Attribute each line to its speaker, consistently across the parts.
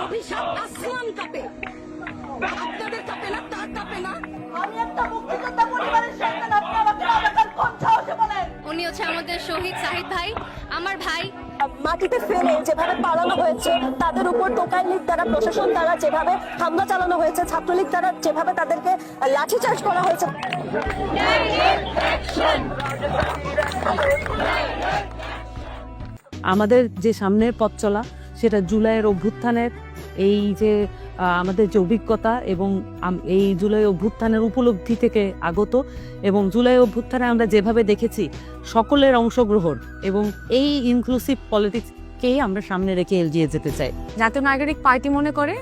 Speaker 1: অভিশাপ আসলাম কাপে
Speaker 2: শহীদ ভাই আমার ভাই।
Speaker 1: মাটিতে ফেলে যেভাবে পালানো হয়েছে তাদের উপর টোকাই লীগ দ্বারা প্রশাসন দ্বারা যেভাবে হামলা চালানো হয়েছে ছাত্রলীগ দ্বারা যেভাবে তাদেরকে লাঠি লাঠিচার্জ করা হয়েছে।
Speaker 3: আমাদের যে সামনের পথ চলা সেটা জুলাইয়ের অভ্যুত্থানের এই যে আমাদের যে অভিজ্ঞতা এবং এই জুলাই অভ্যুত্থানের উপলব্ধি থেকে আগত এবং জুলাই অভ্যুত্থানে আমরা যেভাবে দেখেছি, সকলের অংশগ্রহণ এবং এই ইনক্লুসিভ পলিটিক্সকেই আমরা সামনে রেখে এগিয়ে যেতে চাই?
Speaker 4: জাতীয় নাগরিক পার্টি মনে করে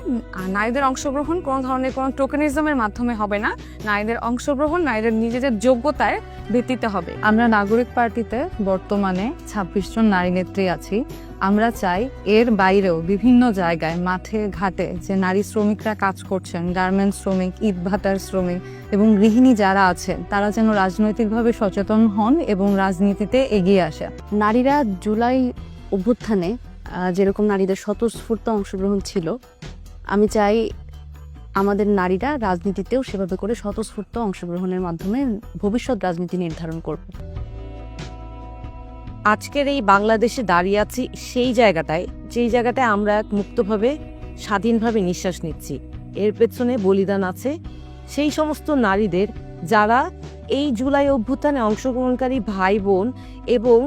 Speaker 4: নারীদের অংশগ্রহণ কোনো ধরনের কোনো টোকেনিজমের মাধ্যমে হবে না। নারীদের অংশগ্রহণ নারীদের নিজেদের যোগ্যতার ভিত্তিতে হবে।
Speaker 5: আমরা নাগরিক পার্টিতে বর্তমানে ছাব্বিশ জন নারী নেত্রী আছি। আমরা চাই এর বাইরেও বিভিন্ন জায়গায় মাঠে ঘাটে যে নারী শ্রমিকরা কাজ করছেন গার্মেন্টস শ্রমিক ইট ভাটার শ্রমিক এবং গৃহিণী যারা আছেন তারা যেন রাজনৈতিকভাবে সচেতন হন এবং রাজনীতিতে এগিয়ে আসে
Speaker 6: নারীরা জুলাই অভ্যুত্থানে যেরকম নারীদের স্বতঃস্ফূর্ত অংশগ্রহণ ছিল, আমি চাই আমাদের নারীরা রাজনীতিতেও সেভাবে করে স্বতঃস্ফূর্ত অংশগ্রহণের মাধ্যমে ভবিষ্যৎ রাজনীতি নির্ধারণ করবে
Speaker 3: আজকের এই বাংলাদেশে দাঁড়িয়ে আছি সেই জায়গাটায়, যেই জায়গাটায় আমরা এক মুক্তভাবে, স্বাধীনভাবে নিঃশ্বাস নিচ্ছি। এর পেছনে বলিদান আছে সেই সমস্ত নারীদের যারা এই জুলাই অভ্যুত্থানে অংশগ্রহণকারী ভাই বোন এবং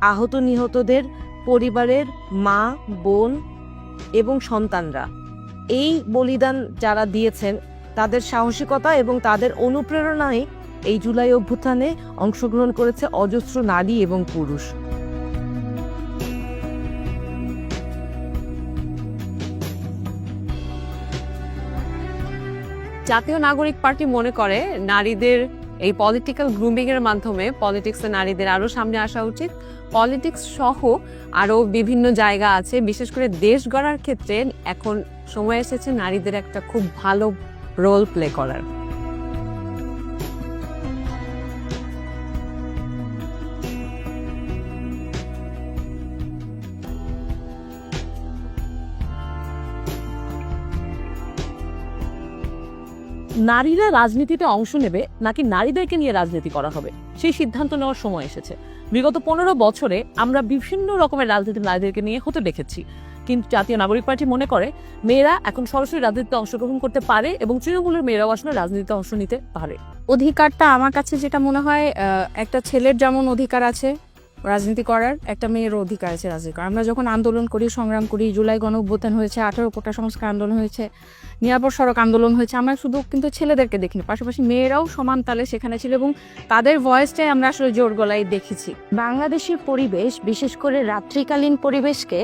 Speaker 3: আহত নিহতদের পরিবারের মা, বোন এবং সন্তানরা। এই বলিদান যারা দিয়েছেন, তাদের সাহসিকতা এবং তাদের অনুপ্রেরণায় এই জুলাই অভ্যুত্থানে অংশগ্রহণ করেছে অজস্র নারী এবং পুরুষ।
Speaker 4: জাতীয় নাগরিক পার্টি মনে করে, নারীদের এই পলিটিক্যাল গ্রুমিং এর মাধ্যমে পলিটিক্সে নারীদের আরও সামনে আসা উচিত। পলিটিক্স সহ আরও বিভিন্ন জায়গা আছে, বিশেষ করে দেশ গড়ার ক্ষেত্রে এখন সময় এসেছে নারীদের একটা খুব ভালো রোল প্লে করার।
Speaker 3: নারীরা রাজনীতিতে অংশ নেবে নাকি নারীদেরকে নিয়ে রাজনীতি করা হবে? সেই সিদ্ধান্ত নেওয়ার সময় এসেছে। বিগত পনেরো বছরে আমরা বিভিন্ন রকমের রাজনীতি নারীদেরকে নিয়ে হতে দেখেছি। কিন্তু জাতীয় নাগরিক পার্টি মনে করে, মেয়েরা এখন সরাসরি রাজনীতিতে অংশগ্রহণ করতে পারে এবং তৃণমূলের মেয়েরাও আসলে রাজনীতিতে অংশ নিতে পারে।
Speaker 4: অধিকারটা আমার কাছে যেটা মনে হয় একটা ছেলের যেমন অধিকার আছে রাজনীতি করার একটা মেয়ের অধিকার আছে রাজনীতি করার। আমরা যখন আন্দোলন করি, সংগ্রাম করি, জুলাই গণ অভ্যুত্থান হয়েছে, আঠারো কোটা সংস্কার আন্দোলন হয়েছে, নিরাপদ সড়ক আন্দোলন হয়েছে, আমরা শুধু কিন্তু ছেলেদেরকে দেখিনি, পাশাপাশি মেয়েরাও সমান তালে সেখানে ছিল এবং তাদের ভয়েসটাই আমরা আসলে জোর গলায় দেখেছি।
Speaker 6: বাংলাদেশের পরিবেশ, বিশেষ করে রাত্রিকালীন পরিবেশকে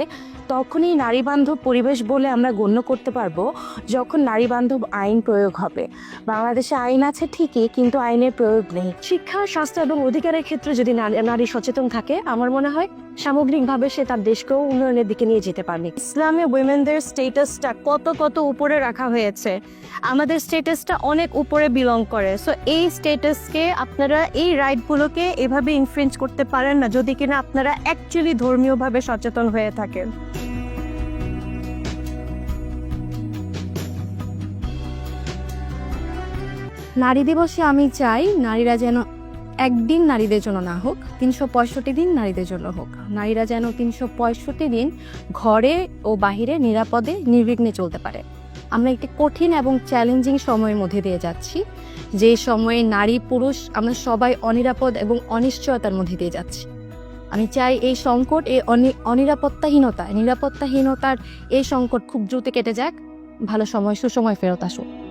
Speaker 6: তখনই নারী বান্ধব পরিবেশ বলে আমরা গণ্য করতে পারব যখন নারী বান্ধব আইন প্রয়োগ হবে। বাংলাদেশে আইন আছে ঠিকই কিন্তু আইনের প্রয়োগ নেই। শিক্ষা স্বাস্থ্য এবং অধিকারের ক্ষেত্রে যদি নারী- নারী সচেতন থাকে আমার মনে হয় সামগ্রিকভাবে সে তার দেশকেও উন্নয়নের দিকে নিয়ে যেতে পারবে। ইসলামে উইমেনদের স্টেটাসটা কত কত উপরে রাখা হয়েছে আমাদের স্টেটাসটা অনেক উপরে বিলং করে। সো এই স্টেটাসকে আপনারা এই রাইটগুলোকে এভাবে ইনফ্লুয়েন্স করতে পারেন না যদি কিনা আপনারা অ্যাকচুয়ালি ধর্মীয়ভাবে সচেতন হয়ে থাকেন। নারী দিবসে আমি চাই নারীরা যেন একদিন নারীদের জন্য না হোক, তিনশো পঁয়ষট্টি দিন নারীদের জন্য হোক। নারীরা যেন তিনশো পঁয়ষট্টি দিন ঘরে ও বাহিরে নিরাপদে, নির্বিঘ্নে চলতে পারে। আমরা একটি কঠিন এবং চ্যালেঞ্জিং সময়ের মধ্যে দিয়ে যাচ্ছি। যে সময়ে নারী, পুরুষ, আমরা সবাই অনিরাপদ এবং অনিশ্চয়তার মধ্যে দিয়ে যাচ্ছি। আমি চাই এই সংকট, এই অনি- অনিরাপত্তাহীনতা, নিরাপত্তাহীনতার এই সংকট খুব দ্রুত কেটে যাক। ভালো সময়, সুসময় ফেরত আসুক।